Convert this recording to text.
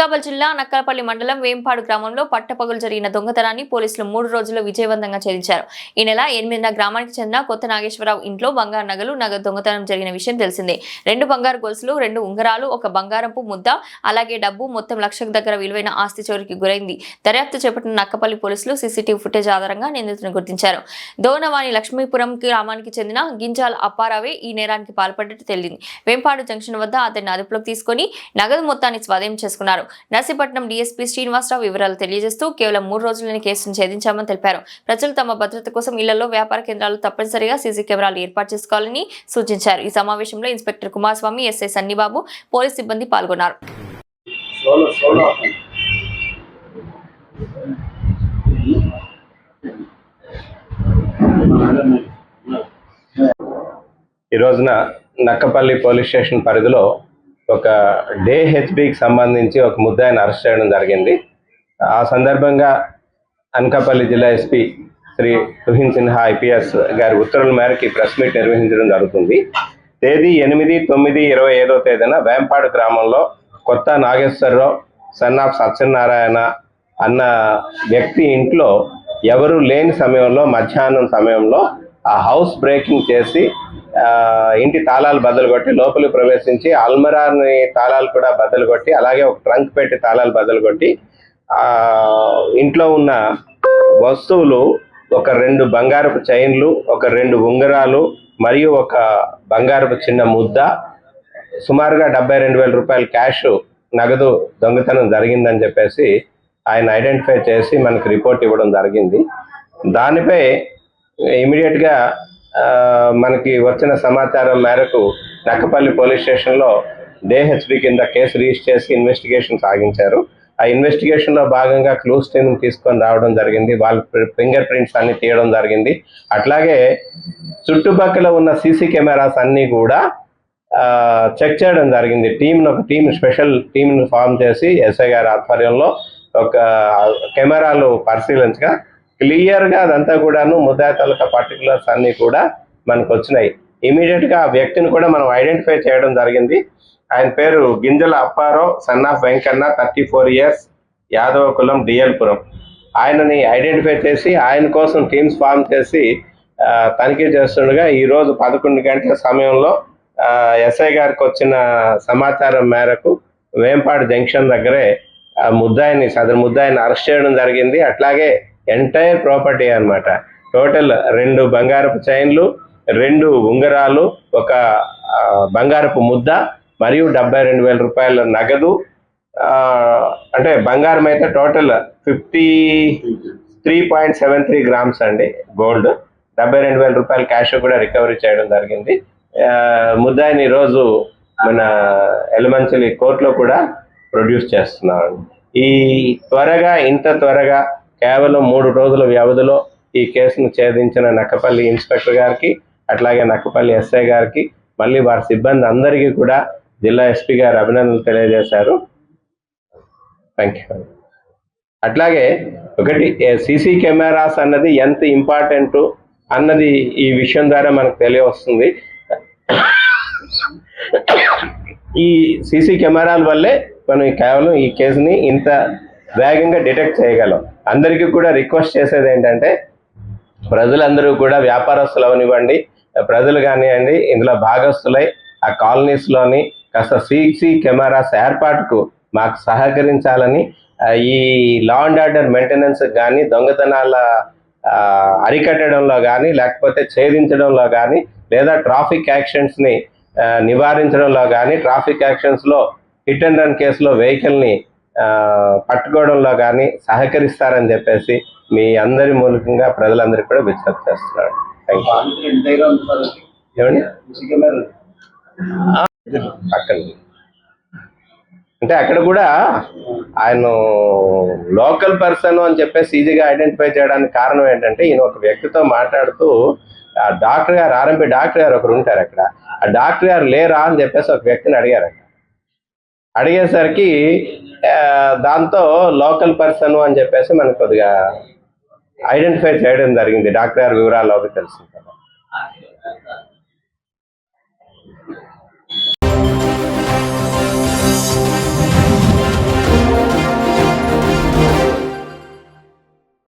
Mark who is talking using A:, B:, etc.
A: అనకాపల్లి జిల్లా అనక్కలపల్లి మండలం వేంపాడు గ్రామంలో పట్టపగలు జరిగిన దొంగతనాన్ని పోలీసులు మూడు రోజుల్లో విజయవంతంగా ఛేదించారు. ఈ నెల ఎనిమిదిన గ్రామానికి చెందిన కొత్త నాగేశ్వరరావు ఇంట్లో బంగారు నగలు నగదు దొంగతనం జరిగిన విషయం తెలిసిందే. రెండు బంగారు గొలుసులు రెండు ఉంగరాలు ఒక బంగారపు ముద్ద అలాగే డబ్బు మొత్తం లక్షకు దగ్గర విలువైన ఆస్తి చోరికి గురైంది. దర్యాప్తు చేపట్టిన నక్కపల్లి పోలీసులు సీసీటీవీ ఫుటేజ్ ఆధారంగా నిందితులను గుర్తించారు. దోనవాణి లక్ష్మీపురం గ్రామానికి చెందిన గింజాల అప్పారావే ఈ నేరానికి పాల్పడ్డట్టు తెలిసింది వేంపాడు జంక్షన్ వద్ద అతన్ని అదుపులోకి తీసుకొని నగదు మొత్తాన్ని స్వాధీనం చేసుకున్నారు. నర్సీపట్నం డీఎస్పీ శ్రీనివాసరావు వివరాలు తెలియజేస్తూ కేవలం మూడు రోజుల్లోనే కేసును ఛేదించామని తెలిపారు. ప్రజలు తమ భద్రత కోసం ఇళ్ళలో వ్యాపార కేంద్రాలు తప్పనిసరిగా సీసీ కెమెరాలు ఏర్పాటు చేసుకోవాలని సూచించారు. ఈ సమావేశంలో inspector Kumaraswamy SI Sannibabu police సిబ్బంది పాల్గొన్నారు.
B: ఈ రోజున నక్కపల్లి పోలీస్ స్టేషన్ పరిధిలో ఒక డే హెచ్బికి సంబంధించి ఒక ముద్దాయిని అరెస్ట్ చేయడం జరిగింది. ఆ సందర్భంగా అనకాపల్లి జిల్లా ఎస్పీ శ్రీ తుహిన్ సిన్హా ఐపీఎస్ గారి ఉత్తర్వుల మేరకు ఈ ప్రెస్ మీట్ నిర్వహించడం జరుగుతుంది. తేదీ ఎనిమిది తొమ్మిది ఇరవై ఐదో తేదీన వేంపాడు గ్రామంలో కొత్త నాగేశ్వరరావు సన్ ఆఫ్ సత్యనారాయణ అన్న వ్యక్తి ఇంట్లో ఎవరు లేని సమయంలో మధ్యాహ్నం సమయంలో ఆ హౌస్ బ్రేకింగ్ చేసి ఇంటి తాళాలు బద్దలు కొట్టి లోపలికి ప్రవేశించి అల్మరాని తాళాలు కూడా బద్దలు కొట్టి అలాగే ఒక ట్రంక్ పెట్టి తాళాలు బద్దలు కొట్టి ఇంట్లో ఉన్న వస్తువులు ఒక రెండు బంగారపు చైన్లు ఒక రెండు ఉంగరాలు మరియు ఒక బంగారపు చిన్న ముద్ద సుమారుగా డెబ్బై రెండు వేల రూపాయల క్యాష్ నగదు దొంగతనం జరిగిందని చెప్పేసి ఆయన ఐడెంటిఫై చేసి మనకు రిపోర్ట్ ఇవ్వడం జరిగింది. దానిపై ఇమీడియట్గా మనకి వచ్చిన సమాచారం మేరకు నక్కపల్లి పోలీస్ స్టేషన్లో డేహెచ్బి కింద కేసు రిజిస్టర్ చేసి ఇన్వెస్టిగేషన్ సాగించారు. ఆ ఇన్వెస్టిగేషన్లో భాగంగా క్లూస్ టీమ్ తీసుకొని రావడం జరిగింది. వాళ్ళ ఫింగర్ ప్రింట్స్ అన్ని తీయడం జరిగింది. అట్లాగే చుట్టుపక్కల ఉన్న సీసీ కెమెరాస్ అన్నీ కూడా చెక్ చేయడం జరిగింది. టీంను ఒక టీం స్పెషల్ టీంను ఫామ్ చేసి ఎస్ఐ గారి ఆధ్వర్యంలో ఒక కెమెరాలు పరిశీలించగా క్లియర్గా అదంతా కూడాను ముద్దాయి తాలూకా పర్టికులర్స్ అన్నీ కూడా మనకు వచ్చినాయి ఇమీడియట్గా ఆ వ్యక్తిని కూడా మనం ఐడెంటిఫై చేయడం జరిగింది. ఆయన పేరు Ginjala Apparao son of Venkanna thirty four years Yadava కులం డిఎల్పురం. ఆయనని ఐడెంటిఫై చేసి ఆయన కోసం టీమ్స్ ఫామ్ చేసి తనిఖీ చేస్తుండగా ఈరోజు పదకొండు గంటల సమయంలో ఎస్ఐ గారికి వచ్చిన సమాచారం మేరకు వేంపాడు జంక్షన్ దగ్గరే ముద్దాయిని సదరు ముద్దాయిని అరెస్ట్ చేయడం జరిగింది. అట్లాగే ఎంటైర్ ప్రాపర్టీ అన్నమాట. టోటల్ రెండు బంగారపు చైన్లు రెండు ఉంగరాలు ఒక బంగారపు ముద్ద మరియు డెబ్బై రెండు వేల రూపాయల నగదు. అంటే బంగారం అయితే total fifty three point seven three grams అండి గోల్డ్. డెబ్బై రెండు వేల రూపాయల క్యాష్ కూడా రికవరీ చేయడం జరిగింది. ముద్దాయిని ఈరోజు మన ఎలిమంచలి కోర్టులో కూడా ప్రొడ్యూస్ చేస్తున్నారు ఈ త్వరగా ఇంత త్వరగా కేవలం మూడు రోజుల వ్యవధిలో ఈ కేసును ఛేదించిన నక్కపల్లి ఇన్స్పెక్టర్ గారికి అట్లాగే నక్కపల్లి ఎస్ఐ గారికి మళ్ళీ వారి సిబ్బంది అందరికీ కూడా జిల్లా ఎస్పీ గారు అభినందనలు తెలియజేశారు. థ్యాంక్ యూ అట్లాగే ఒకటి సీసీ కెమెరాస్ అన్నది ఎంత ఇంపార్టెంట్ అన్నది ఈ విషయం ద్వారా మనకు తెలియవస్తుంది. ఈ సీసీ కెమెరాల వల్లే మనం కేవలం ఈ కేసుని ఇంత వేగంగా డిటెక్ట్ చేయగలం. అందరికీ కూడా రిక్వెస్ట్ చేసేది ఏంటంటే ప్రజలందరూ కూడా వ్యాపారస్తులు అవనివ్వండి ప్రజలు కానివ్వండి ఇందులో భాగస్తులై ఆ కాలనీస్లోని కాస్త సీసీ కెమెరాస్ ఏర్పాటుకు మాకు సహకరించాలని ఈ లా అండ్ ఆర్డర్ మెయింటెనెన్స్ కానీ దొంగతనాల అరికట్టడంలో కానీ లేకపోతే ఛేదించడంలో కానీ లేదా ట్రాఫిక్ యాక్షన్స్ని నివారించడంలో కానీ ట్రాఫిక్ యాక్షన్స్లో హిట్ అండ్ రన్ కేసులో వెహికల్ని పట్టుకోవడంలో కానీ సహకరిస్తారని చెప్పేసి మీ అందరి మూలకంగా ప్రజలందరికీ కూడా విజ్ఞప్తి చేస్తున్నాడు ఏమండి? పక్కన. అంటే అక్కడ కూడా ఆయన లోకల్ పర్సన్ అని చెప్పేసి ఈజీగా ఐడెంటిఫై చేయడానికి కారణం ఏంటంటే ఈయన ఒక వ్యక్తితో మాట్లాడుతూ ఆ డాక్టర్ గారు ఆర్ఎంపీ డాక్టర్ గారు ఒకరు ఉంటారు అక్కడ. ఆ డాక్టర్ గారు లేరా అని చెప్పేసి ఒక వ్యక్తిని అడిగారట. అడిగేసరికి దాంతో లోకల్ పర్సన్ అని చెప్పేసి మనకు కొద్దిగా ఐడెంటిఫై చేయడం జరిగింది. డాక్టర్ గారి వివరాలు తెలిసింది కదా